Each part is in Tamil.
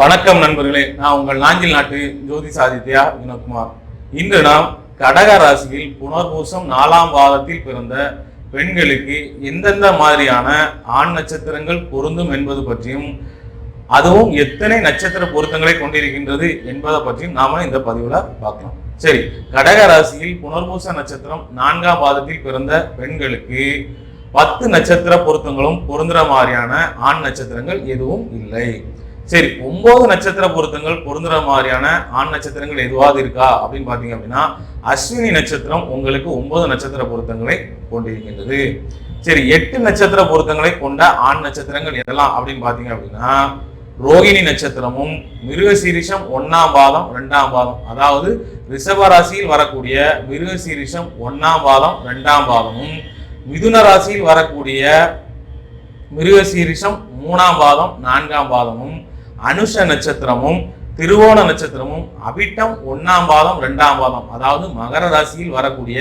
வணக்கம் நண்பர்களே. நான் உங்கள் நாஞ்சில் நாட்டு ஜோதி சாதித்யா வினோத்குமார். இன்று நாம் கடக ராசியில் புனர்பூசம் நாலாம் பாதத்தில் பிறந்த பெண்களுக்கு எந்தெந்த மாதிரியான ஆண் நட்சத்திரங்கள் பொருந்தும் என்பது பற்றியும் அதுவும் எத்தனை நட்சத்திர பொருத்தங்களை கொண்டிருக்கின்றது என்பதை பற்றியும் நாம இந்த பதிவுல பார்க்கலாம். சரி கடக ராசியில் புனர்பூச நட்சத்திரம் நான்காம் பாதத்தில் பிறந்த பெண்களுக்கு பத்து நட்சத்திர பொருத்தங்களும் பொருந்துற மாதிரியான ஆண் நட்சத்திரங்கள் எதுவும் இல்லை. சரி ஒன்பது நட்சத்திர பொருத்தங்கள் பொருந்துற மாதிரியான ஆண் நட்சத்திரங்கள் எதுவாவது இருக்கா? அப்படின்னு பாத்தீங்க அப்படின்னா அஸ்வினி நட்சத்திரம் உங்களுக்கு ஒன்பது நட்சத்திர பொருத்தங்களை கொண்டிருக்கின்றது. சரி எட்டு நட்சத்திர பொருத்தங்களை கொண்ட ஆண் நட்சத்திரங்கள் எதெல்லாம் அப்படின்னு பாத்தீங்க அப்படின்னா ரோகிணி நட்சத்திரமும் மிருகசீரிஷம் ஒன்னாம் பாதம் ரெண்டாம் பாதம். அதாவது ரிஷப ராசியில் வரக்கூடிய மிருகசீரிஷம் ஒன்னாம் பாதம் ரெண்டாம் பாதமும் மிதுன ராசியில் வரக்கூடிய மிருகசீரிஷம் மூணாம் பாதம் நான்காம் பாதமும் அனுஷ நட்சத்திரமும் திருவோண நட்சத்திரமும் அவிட்டம் ஒன்னாம் பாதம் ரெண்டாம் பாதம். அதாவது மகர ராசியில் வரக்கூடிய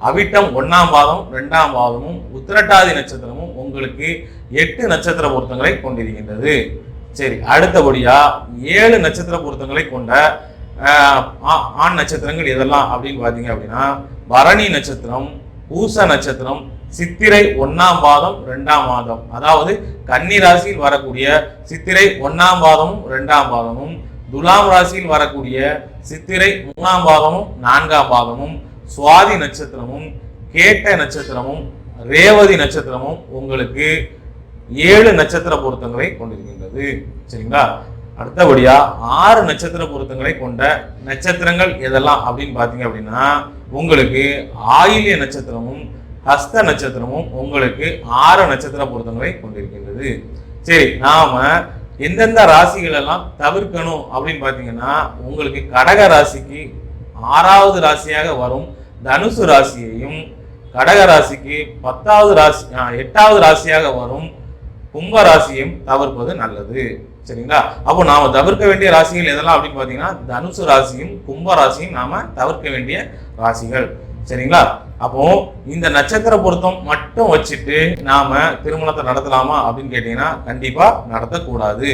அவிட்டம் ஒன்னாம் பாதம் ரெண்டாம் பாதமும் உத்திரட்டாதி நட்சத்திரமும் உங்களுக்கு எட்டு நட்சத்திர பொருத்தங்களை கொண்டிருக்கின்றது. சரி அடுத்தபடியா ஏழு நட்சத்திர பொருத்தங்களை கொண்ட ஆ- ஆண் நட்சத்திரங்கள் எதெல்லாம் அப்படின்னு பார்த்தீங்க அப்படின்னா பரணி நட்சத்திரம் பூச நட்சத்திரம் சித்திரை ஒன்னாம் பாதம் ரெண்டாம் மாதம் அதாவது கன்னி ராசியில் வரக்கூடிய சித்திரை ஒன்னாம் பாதமும் ரெண்டாம் பாதமும் துலாம் ராசியில் வரக்கூடிய சித்திரை மூணாம் பாதமும் நான்காம் பாதமும் சுவாதி நட்சத்திரமும் கேட்ட நட்சத்திரமும் ரேவதி நட்சத்திரமும் உங்களுக்கு ஏழு நட்சத்திர பொருத்தங்களை கொண்டிருக்கின்றது. சரிங்களா? அடுத்தபடியா ஆறு நட்சத்திர பொருத்தங்களை கொண்ட நட்சத்திரங்கள் எதெல்லாம் அப்படின்னு பாத்தீங்க அப்படின்னா உங்களுக்கு ஆயில்ய நட்சத்திரமும் ஹஸ்த நட்சத்திரமும் உங்களுக்கு ஆறு நட்சத்திர பொருத்தங்களை கொண்டிருக்கின்றது. சரி நாம எந்தெந்த ராசிகள் எல்லாம் தவிர்க்கணும் அப்படின்னு பாத்தீங்கன்னா உங்களுக்கு கடக ராசிக்கு ஆறாவது ராசியாக வரும். தனுசு ராசியையும் கடக ராசிக்கு பத்தாவது ராசி ஆ, எட்டாவது ராசியாக வரும். கும்ப ராசியும் தவிர்ப்பது நல்லது. சரிங்களா? அப்போ நாம தவிர்க்க வேண்டிய ராசிகள் எதெல்லாம் அப்படின்னு பாத்தீங்கன்னா தனுசு ராசியும் கும்ப ராசியும் நாம தவிர்க்க வேண்டிய ராசிகள். சரிங்களா? அப்போ இந்த நட்சத்திர பொருத்தம் மட்டும் வச்சுட்டு நாம திருமணத்தை நடத்தலாமா அப்படின்னு கேட்டீங்கன்னா கண்டிப்பா நடத்தக்கூடாது.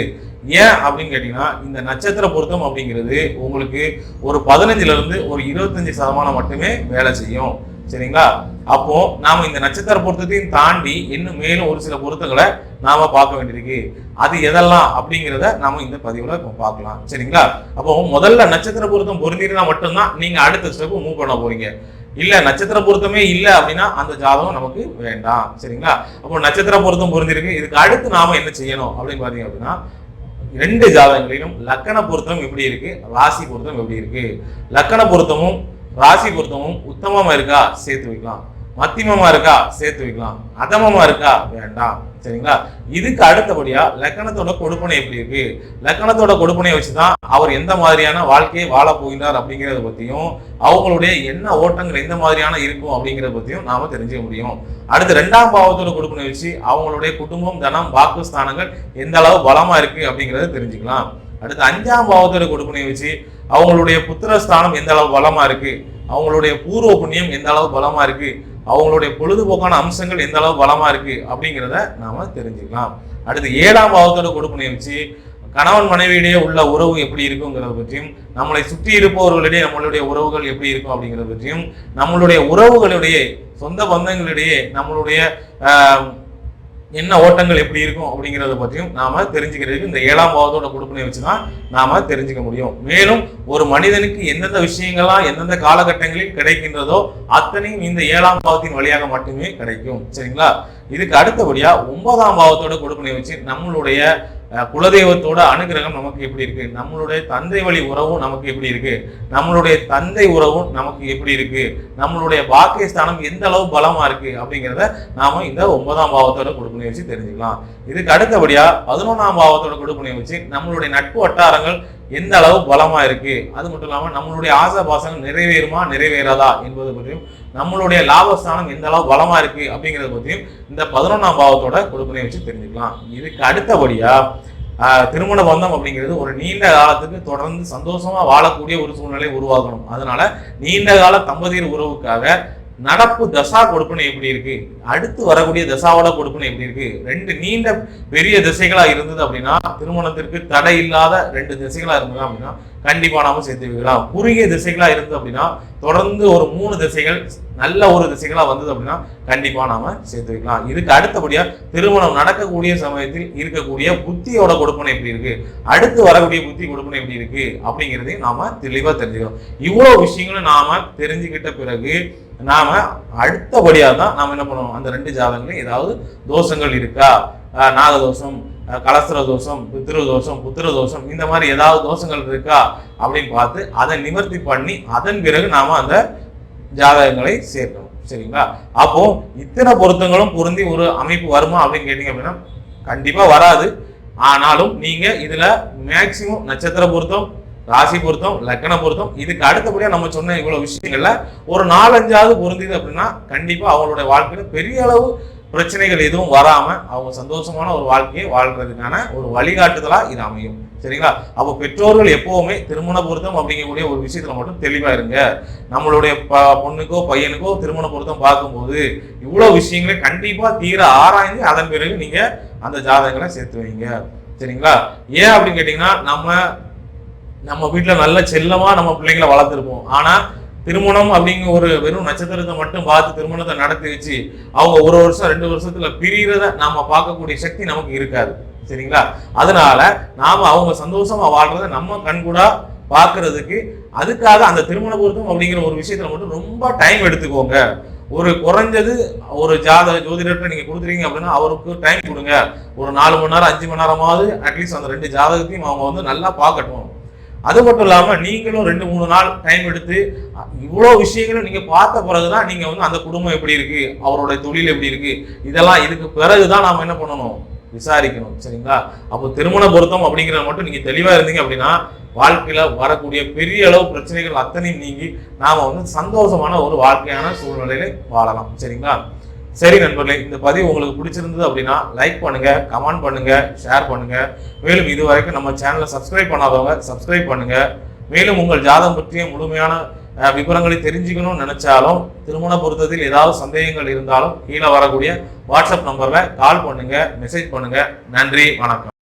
ஏன் அப்படின்னு கேட்டீங்கன்னா இந்த நட்சத்திர பொருத்தம் அப்படிங்கிறது உங்களுக்கு ஒரு பதினஞ்சுல இருந்து ஒரு இருபத்தஞ்சு சதமானம் மட்டுமே வேலை செய்யும். சரிங்களா? அப்போ நாம இந்த நட்சத்திர பொருத்தத்தையும் தாண்டி இன்னும் மேலும் ஒரு சில பொருத்தங்களை நாம பார்க்க வேண்டியிருக்கு. அது எதெல்லாம் அப்படிங்கிறத நாம இந்த பதிவுல இப்போ பார்க்கலாம். சரிங்களா? அப்போ முதல்ல நட்சத்திர பொருத்தம் பொருந்திருந்தா மட்டும்தான் நீங்க அடுத்த ஸ்டெப் மூவ் பண்ண போறீங்க. இல்ல நட்சத்திர பொருத்தமே இல்லை அப்படின்னா அந்த ஜாதகம் நமக்கு வேண்டாம். சரிங்களா? அப்போ நட்சத்திர பொருத்தம் பொருந்திருக்கு இதுக்கு அடுத்து நாம என்ன செய்யணும் அப்படின்னு பாத்தீங்க அப்படின்னா ரெண்டு ஜாதகங்களிலும் லக்கண பொருத்தம் எப்படி இருக்கு? ராசி பொருத்தம் எப்படி இருக்கு? லக்கண பொருத்தமும் ராசி பொருத்தமும் உத்தமமா இருக்கா? சேர்த்து வைக்கலாம். மத்தியமமா இருக்கா? சேர்த்து வைக்கலாம். அதமமா இருக்கா? வேண்டாம். சரிங்களா? இதுக்கு அடுத்தபடியா லக்கணத்தோட கொடுப்பனை எப்படி இருக்கு? லக்கணத்தோட கொடுப்பனை வச்சுதான் அவர் எந்த மாதிரியான வாழ்க்கையை வாழ போகிறார் அப்படிங்கறத பத்தியும் அவங்களுடைய என்ன ஓட்டங்கள் எந்த மாதிரியான இருக்கும் அப்படிங்கறத பத்தியும் நாம தெரிஞ்சுக்க முடியும். அடுத்து ரெண்டாம் பாவத்தோட கொடுப்பனை வச்சு அவங்களுடைய குடும்பம் தனம் வாக்குஸ்தானங்கள் எந்த அளவு பலமா இருக்கு அப்படிங்கறத தெரிஞ்சுக்கலாம். அடுத்து அஞ்சாம் பாவத்தோட கொடுப்பனை வச்சு அவங்களுடைய புத்திரஸ்தானம் எந்த அளவு பலமா இருக்கு? அவங்களுடைய பூர்வ புண்ணியம் எந்த அளவு பலமா இருக்கு? அவங்களுடைய பொழுதுபோக்கான அம்சங்கள் எந்த அளவு பலமா இருக்கு அப்படிங்கிறத நாம தெரிஞ்சுக்கலாம். அடுத்து ஏழாம் பாவத்தோட கொடுப்பு வச்சு கணவன் மனைவியிடையே உள்ள உறவு எப்படி இருக்குங்கிறத பற்றியும் நம்மளை சுற்றி இருப்பவர்களிடையே நம்மளுடைய உறவுகள் எப்படி இருக்கும் அப்படிங்கிறத பற்றியும் நம்மளுடைய உறவுகளிடையே சொந்த பந்தங்களிடையே நம்மளுடைய என்ன ஓட்டங்கள் எப்படி இருக்கும் அப்படிங்கிறத பற்றியும் நாம தெரிஞ்சுக்கிறதுக்கு இந்த ஏழாம் பாவத்தோட கொடுப்பனை வச்சுதான் நாம தெரிஞ்சுக்க முடியும். மேலும் ஒரு மனிதனுக்கு எந்தெந்த விஷயங்கள்லாம் எந்தெந்த காலகட்டங்களில் கிடைக்கின்றதோ அத்தனையும் இந்த ஏழாம் பாவத்தின் வழியாக மட்டுமே கிடைக்கும். சரிங்களா? இதுக்கு அடுத்தபடியா ஒன்பதாம் பாவத்தோட கொடுப்பினை வச்சு நம்மளுடைய குலதெய்வத்தோட அனுகிரகம் நமக்கு எப்படி இருக்கு? நம்மளுடைய தந்தை வழி உறவும் நமக்கு எப்படி இருக்கு? நம்மளுடைய தந்தை உறவும் நமக்கு எப்படி இருக்கு? நம்மளுடைய பாக்கியஸ்தானம் எந்த அளவு பலமா இருக்கு? அப்படிங்கிறத நாம இந்த ஒன்பதாம் பாவத்தோட கொடுப்பனை வச்சு தெரிஞ்சுக்கலாம். இதுக்கு அடுத்தபடியா பதினொன்றாம் பாவத்தோட கொடுப்பனை வச்சு நம்மளுடைய நட்பு வட்டாரங்கள் எந்த அளவு பலமாக இருக்கு? அது மட்டும் இல்லாமல் நம்மளுடைய ஆசை பாசங்கள் நிறைவேறுமா நிறைவேறாதா என்பது பற்றியும் நம்மளுடைய லாபஸ்தானம் எந்த அளவு பலமாக இருக்கு அப்படிங்கிறத பற்றியும் இந்த பதினொன்றாம் பாவத்தோட கொடுப்பனை வச்சு தெரிஞ்சுக்கலாம். இதுக்கு அடுத்தபடியாக திருமண பந்தம் அப்படிங்கிறது ஒரு நீண்ட காலத்துக்கு தொடர்ந்து சந்தோஷமா வாழக்கூடிய ஒரு சூழ்நிலை உருவாகணும் அதனால நீண்ட கால தம்பதியர் உறவுக்காக நடப்பு தசா கொடுப்புன்னு எப்படி இருக்கு? அடுத்து வரக்கூடிய தசாவோட கொடுப்புன்னு எப்படி இருக்கு? ரெண்டு நீண்ட பெரிய திசைகளா இருந்தது அப்படின்னா திருமணத்திற்கு தடை இல்லாத ரெண்டு திசைகளா இருந்தது அப்படின்னா கண்டிப்பா நாம சேர்த்து வைக்கலாம். குறுகிய திசைகளா இருந்தது அப்படின்னா தொடர்ந்து ஒரு மூணு திசைகள் நல்ல ஒரு திசைகளாக வந்தது அப்படின்னா கண்டிப்பாக நாம சேர்த்து வைக்கலாம் இதுக்கு அடுத்தபடியா திருமணம் நடக்கக்கூடிய சமயத்தில் இருக்கக்கூடிய புத்தியோட கொடுப்பனை எப்படி இருக்கு? அடுத்து வரக்கூடிய புத்தி கொடுப்பனை எப்படி இருக்கு? அப்படிங்கிறதையும் நாம தெளிவாக தெரிஞ்சுக்கணும். இவ்வளோ விஷயங்களும் நாம தெரிஞ்சுக்கிட்ட பிறகு நாம அடுத்தபடியாக தான் நாம் என்ன பண்ணுவோம்? அந்த ரெண்டு ஜாதகங்களும் ஏதாவது தோஷங்கள் இருக்கா? நாகதோஷம் கலசர கலஸ்திர தோஷம் பித்ரு தோஷம் புத்திர தோஷம் இந்த மாதிரி ஏதாவது தோஷங்கள் இருக்கா? அப்படின்னு பார்த்து அதை நிவர்த்தி பண்ணி அதன் பிறகு நாம அந்த ஜாதகங்களை சேர்க்கணும் சரிங்களா? அப்போ இத்தனை பொருத்தங்களும் பொருந்தி ஒரு அமைப்பு வருமா அப்படின்னு கேட்டீங்க அப்படின்னா கண்டிப்பா வராது. ஆனாலும் நீங்க இதுல மேக்சிமம் நட்சத்திர பொருத்தம் ராசி பொருத்தம் லக்கண பொருத்தம் இதுக்கு அடுத்தபடியாக நம்ம சொன்ன இவ்வளோ விஷயங்கள்ல ஒரு நாலஞ்சாவது பொருந்திது அப்படின்னா கண்டிப்பாக அவங்களுடைய வாழ்க்கையில் பெரிய அளவு பிரச்சனைகள் எதுவும் வராமல் அவங்க சந்தோஷமான ஒரு வாழ்க்கையை வாழ்கிறதுக்கான ஒரு வழிகாட்டுதலாக இது அமையும். சரிங்களா? அப்போ பெற்றோர்கள் எப்பவுமே திருமண பொருத்தம் அப்படிங்கக்கூடிய ஒரு விஷயத்துல மட்டும் தெளிவா இருங்க. நம்மளுடைய ப- பொண்ணுக்கோ பையனுக்கோ திருமண பொருத்தம் பார்க்கும்போது இவ்வளவு விஷயங்களை கண்டிப்பா தீர ஆராய்ந்து அதன் பிறகு நீங்க அந்த ஜாதகங்களை சேர்த்து வைங்க. சரிங்களா? ஏன் அப்படின்னு கேட்டீங்கன்னா நம்ம நம்ம வீட்டில் நல்ல செல்லமா நம்ம பிள்ளைங்களை வளர்த்துருப்போம். ஆனா திருமணம் அப்படிங்கிற ஒரு வெறும் நட்சத்திரத்தை மட்டும் பார்த்து திருமணத்தை நடத்தி வச்சு அவங்க ஒரு வருஷம் ரெண்டு வருஷத்துல பிரியறத நாம பார்க்கக்கூடிய சக்தி நமக்கு இருக்காது. சரிங்களா? அதனால நாம அவங்க சந்தோஷமா வாழ்றத நம்ம கண்கூடா பாக்குறதுக்கு அதுக்காக அந்த திருமண பொருத்தம் அப்படிங்கிற ஒரு விஷயத்துல மட்டும் ரொம்ப டைம் எடுத்துக்கோங்க. ஒரு குறைஞ்சது ஒரு ஜாத ஜோதிடர்கிட்ட நீங்க கொடுத்துறீங்க அப்படின்னா அவருக்கு டைம் கொடுங்க. ஒரு நாலு மணி நேரம் அஞ்சு மணி நேரமாவது அட்லீஸ்ட் அந்த ரெண்டு ஜாதகத்தையும் அவங்க வந்து நல்லா பார்க்கட்டும். அது மட்டும் இல்லாம நீங்களும் ரெண்டு மூணு நாள் டைம் எடுத்து இவ்வளோ விஷயங்களும் நீங்க பார்த்த பிறகுதான் நீங்க வந்து அந்த குடும்பம் எப்படி இருக்கு? அவருடைய தொழில் எப்படி இருக்கு? இதெல்லாம் இதுக்கு பிறகுதான் நாம என்ன பண்ணணும்? விசாரிக்கணும் சரிங்களா? அப்போ திருமண பொருத்தம் அப்படிங்கிறத மட்டும் நீங்கள் தெளிவாக இருந்தீங்க அப்படின்னா வாழ்க்கையில் வரக்கூடிய பெரிய அளவு பிரச்சனைகள் அத்தனையும் நீங்கி நாம வந்து சந்தோஷமான ஒரு வாழ்க்கையான சூழ்நிலையில வாழலாம் சரிங்களா? சரி நண்பர்களே இந்த பதிவு உங்களுக்கு பிடிச்சிருந்தது அப்படின்னா லைக் பண்ணுங்க கமெண்ட் பண்ணுங்க ஷேர் பண்ணுங்க. மேலும் இது வரைக்கும் நம்ம சேனலை சப்ஸ்கிரைப் பண்ணாதவங்க சப்ஸ்கிரைப் பண்ணுங்க. மேலும் உங்கள் ஜாதகம் பற்றிய முழுமையான விவரங்களை தெரிஞ்சுக்கணும்னு நினைச்சாலும் திருமண பொருத்தத்தில் ஏதாவது சந்தேகங்கள் இருந்தாலும் கீழே வரக்கூடிய வாட்ஸ்அப் நம்பரில் கால் பண்ணுங்க மெசேஜ் பண்ணுங்க. நன்றி வணக்கம்.